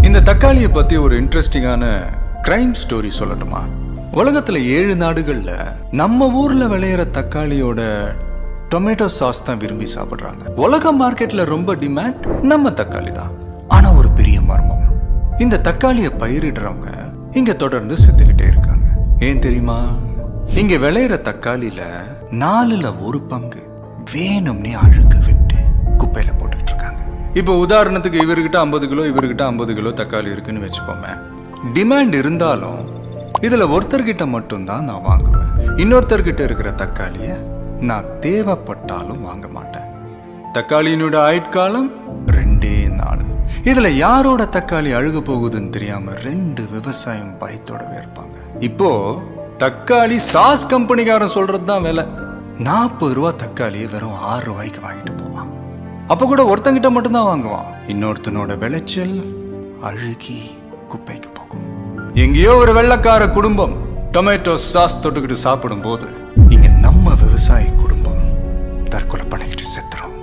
இந்த தக்காளியை பத்தி ஒரு இன்ட்ரெஸ்டிங்கான கிரைம் ஸ்டோரி சொல்லட்டுமா? உலகத்துல ஏழு நாடுகள்ல நம்ம ஊர்ல விளையிற தக்காளியோட டொமேட்டோ சாஸ் தான் விரும்பி சாப்பிடுறாங்க. உலக மார்க்கெட்ல ரொம்ப டிமாண்ட் நம்ம தக்காளி தான். ஆனா ஒரு பெரிய மர்மம். இந்த தக்காளியை பயிரிடுறவங்க இங்க தொடர்ந்து செத்துக்கிட்டே இருக்காங்க. ஏன் தெரியுமா? இங்க விளையிற தக்காளியில நாலுல ஒரு பங்கு வேணும்னே அழுக்கு. இப்போ உதாரணத்துக்கு இவர்கிட்ட ஐம்பது கிலோ இவர்கிட்ட ஐம்பது கிலோ தக்காளி இருக்குன்னு வச்சுப்போமே டிமாண்ட் இருந்தாலும் இதுல ஒருத்தர்கிட்ட மட்டும்தான் நான் வாங்குவேன். இன்னொருத்தர்கிட்ட இருக்கிற தக்காளியை நான் தேவைப்பட்டாலும் வாங்க மாட்டேன். தக்காளியினோட ஆயுட்காலம் ரெண்டே நாள். இதுல யாரோட தக்காளி அழுக போகுதுன்னு தெரியாம ரெண்டு விவசாயம் பயத்தோடவே இருப்பாங்க. இப்போ தக்காளி சாஸ் கம்பெனிக்காரன் சொல்றது தான் விலை. நாற்பது ரூபா தக்காளியை வெறும் ஆறு ரூபாய்க்கு வாங்கிட்டு போவான். அப்ப கூட ஒருத்தங்கிட்ட மட்டும்தான் வாங்குவான். இன்னொருத்தனோட விளைச்சல் அழுகி குப்பைக்கு போகும். எங்கேயோ ஒரு வெள்ளக்கார குடும்பம் டொமேட்டோ சாஸ் தொட்டுக்கிட்டு சாப்பிடும் போது இங்க நம்ம விவசாய குடும்பம் தற்கொலை பண்ணிக்கிட்டு செத்துறோம்